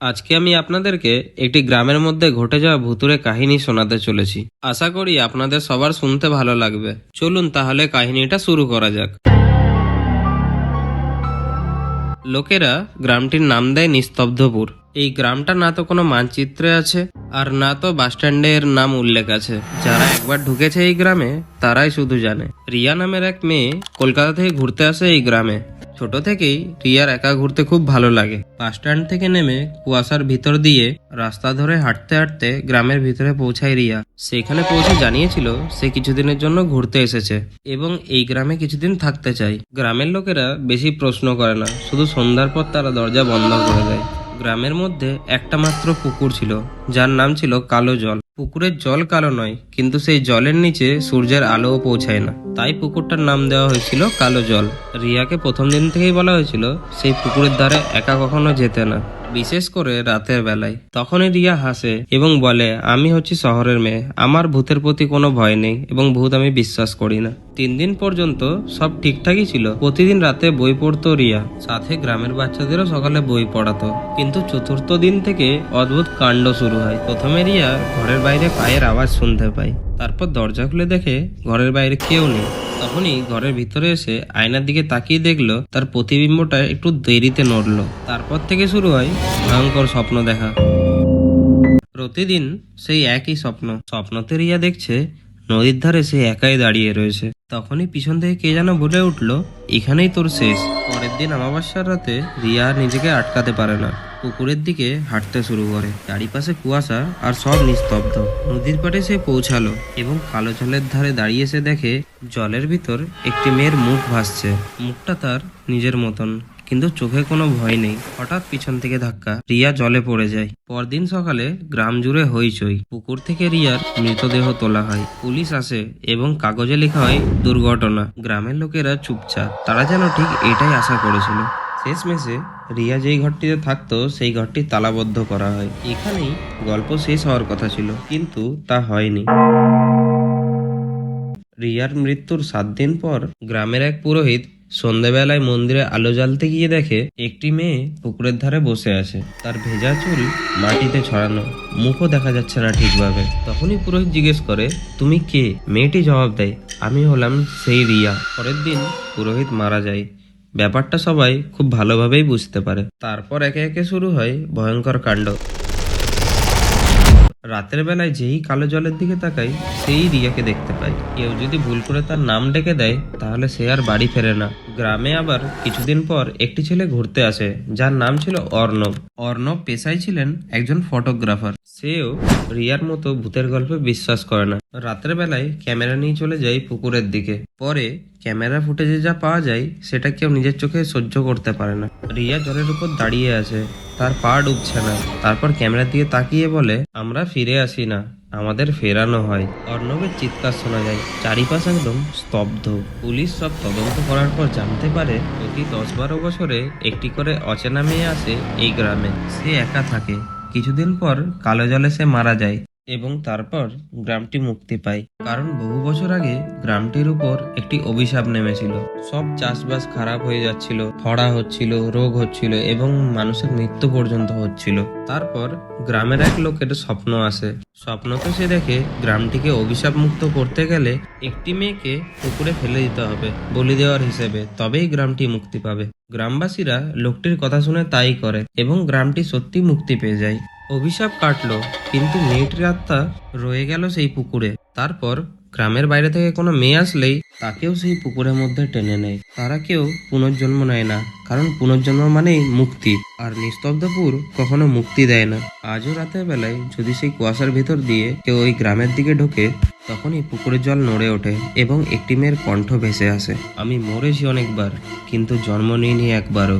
আজকে আমি আপনাদেরকে একটি গ্রামের মধ্যে ঘটে যাওয়া ভুতুরে কাহিনী শোনাতে চলেছি। আশা করি আপনাদের সবার শুনতে ভালো লাগবে। চলুন তাহলে কাহিনীটা শুরু করা যাক। লোকেরা গ্রামটির নাম দেয় নিস্তব্ধপুর। এই গ্রামটা না তো কোনো মানচিত্রে আছে, আর না তো বাসস্ট্যান্ডের নাম উল্লেখ আছে। যারা একবার ঢুকেছে এই গ্রামে, তারাই শুধু জানে। রিয়া নামের এক মেয়ে কলকাতা থেকে ঘুরতে আসে এই গ্রামে। ছোট থেকেই রিয়ার একা ঘুরতে খুব ভালো লাগে। বাস স্ট্যান্ড থেকে নেমে কুয়াশার ভিতর দিয়ে রাস্তা ধরে হাঁটতে হাঁটতে গ্রামের ভিতরে পৌঁছায় রিয়া। সেখানে পৌঁছে জানিয়েছিল সে কিছুদিনের জন্য ঘুরতে এসেছে এবং এই গ্রামে কিছুদিন থাকতে চাই গ্রামের লোকেরা বেশি প্রশ্ন করে না, শুধু সন্ধ্যার পর তারা দরজা বন্ধ করে দেয়। গ্রামের মধ্যে একটা মাত্র পুকুর ছিল, যার নাম ছিল কালো জল। পুকুরের জল কালো নয়, কিন্তু সেই জলের নিচে সূর্যের আলোও পৌঁছায় না। তাই পুকুরটার নাম দেওয়া হয়েছিল কালো জল। রিয়াকে প্রথম দিন থেকেই বলা হয়েছিল, সেই পুকুরের ধারে একা কখনো যেতে না। বিশেষ করে রাতের বেলায়। তখনই রিয়া হাসে এবং বলে, আমি হচ্ছি শহরের মেয়ে। আমার ভূতের প্রতি কোনো ভয় নেই এবং ভূত আমি বিশ্বাস করি না। তিন দিন পর্যন্ত সব ঠিকঠাকই ছিল। প্রতিদিন রাতে বই পড়তো রিয়া। সাথে গ্রামের বাচ্চাদেরও সকালে বই পড়াতো। কিন্তু চতুর্থ দিন থেকে অদ্ভুত কাণ্ড শুরু হয়। প্রথমে রিয়া ঘরের বাইরে পায়ের আওয়াজ শুনতে পায়। তারপর দরজা খুলে দেখে ঘরের বাইরে কেউ নেই। তখনই ঘরের ভিতরে এসে আয়নার দিকে তাকিয়ে দেখল, তার প্রতিবিম্বটা একটু দেরিতে নড়লো। তারপর থেকে শুরু হয় ভয়ঙ্কর স্বপ্ন দেখা। প্রতিদিন সেই একই স্বপ্ন। স্বপ্নতে রিয়া দেখছে নদীর ধারে সে একাই দাঁড়িয়ে রয়েছে। তখনই পিছন থেকে কে যেন বলে উঠল, এখানেই তোর শেষ। পরের দিন অমাবস্যার রাতে রিয়া আর নিজেকে আটকাতে পারে না। পুকুরের দিকে হাঁটতে শুরু করে। চারিপাশে কুয়াশা আর সব নিস্তব্ধ। নদীর পাড়ে সে পৌঁছালো এবং কালো জলের ধারে দাঁড়িয়ে সে দেখে জলের ভিতর একটি মেয়ের মুখ ভাসছে। মুখটা তার নিজের মতন। কিন্তু চোখে কোনো ভয় নেই। হঠাৎ পিছন থেকে ধাক্কা, রিয়া জলে পড়ে যায়। পরদিন সকালে গ্রাম জুড়ে হইচই। পুকুর থেকে রিয়ার মৃতদেহ তোলা হয়। পুলিশ আসে এবং কাগজে লেখা হয়, দুর্ঘটনা। গ্রামের লোকেরা চুপচাপ। তারা যেন ঠিক এটাই আশা করেছিল। শেষমেশে রিয়া যেই ঘরটিতে থাকতো, সেই ঘরটি তালাবদ্ধ করা হয়। এখানেই গল্প শেষ হওয়ার কথা ছিল, কিন্তু তা হয়নি। রিয়ার মৃত্যুর সাত দিন পর গ্রামের এক পুরোহিত সন্ধেবেলায় মন্দিরে আলো জ্বালতে গিয়ে দেখে একটি মেয়ে পুকুরের ধারে বসে আছে। তার ভেজা চুল মাটিতে ছড়ানো। মুখও দেখা যাচ্ছে না ঠিকভাবে। তখনই পুরোহিত জিজ্ঞেস করে, তুমি কে? মেয়েটি জবাব দেয়, আমি হলাম সেই রিয়া। পরের দিন পুরোহিত মারা যায়। ব্যাপারটা সবাই খুব ভালোভাবেই বুঝতে পারে। তারপর একে একে শুরু হয় ভয়ঙ্কর কাণ্ড। রাতের বেলায় যেই কালো জলের দিকে তাকাই, সেই রিয়াকে দেখতে পাই। কেউ যদি ভুল করে তার নাম ডেকে দেয়, তাহলে সে আর বাড়ি ফেরে না। গ্রামে আবার কিছুদিন পর একটি ছেলে ঘুরতে আসে, যার নাম ছিল অর্ণব। অর্ণব পেশায় ছিলেন একজন ফটোগ্রাফার। সেও রিয়ার মতো ভূতের গল্পে বিশ্বাস করে না। রাতের বেলায় ক্যামেরা নিয়ে চলে যায় পুকুরের দিকে। পরে ক্যামেরা ফুটেজে যা পাওয়া যায়, সেটা কেউ নিজের চোখে সহ্য করতে পারে না। রিয়া জলের উপর দাঁড়িয়ে আছে। তার পা ডুবছে না। তারপর ক্যামেরার দিকে তাকিয়ে বলে, আমরা ফিরে আসি না, আমাদের ফেরানো হয়। অর্ণবের চিৎকার শোনা যায়। চারিপাশ একদম স্তব্ধ। পুলিশ সব তদন্ত করার পর জানতে পারে প্রতি দশ বারো বছরে একটি করে অচেনা মেয়ে আসে এই গ্রামে। সে একা থাকে। কিছুদিন পর কালো জলে সে মারা যায়। এবং তারপর গ্রামটি মুক্তি পায়। কারণ বহু বছর আগে গ্রামটির উপর একটি অভিশাপ নেমেছিল। সব চাষবাস খারাপ হয়ে যাচ্ছিল খরা হচ্ছিল, রোগ হচ্ছিল এবং মানুষের মৃত্যু পর্যন্ত হচ্ছিল। তারপর গ্রামের এক লোকের স্বপ্ন আসে। স্বপ্নকে সে দেখে গ্রামটিকে অভিশাপ মুক্ত করতে গেলে একটি মেয়েকে পুকুরে ফেলে দিতে হবে বলি দেওয়ার হিসেবে, তবেই গ্রামটি মুক্তি পাবে। গ্রামবাসীরা লোকটির কথা শুনে তাই করে এবং গ্রামটি সত্যি মুক্তি পেয়ে যায়। অভিশাপ কাটলো, কিন্তু মেয়েটির আত্মা রয়ে গেল সেই পুকুরে। তারপর গ্রামের বাইরে থেকে কোনো মেয়ে আসলেই তাকেও সেই পুকুরের মধ্যে টেনে নেয়। তারা কেউ পুনর্জন্ম নেয় না, কারণ পুনর্জন্ম মানেই মুক্তি, আর নিস্তব্ধপুর কখনো মুক্তি দেয় না। আজও রাতের বেলায় যদি সেই কুয়াশার ভেতর দিয়ে কেউ ওই গ্রামের দিকে ঢোকে, তখনই পুকুরের জল নড়ে ওঠে এবং একটি মেয়ের কণ্ঠ ভেসে আসে। আমি মরেছি অনেকবার, কিন্তু জন্ম নিইনি একবারও।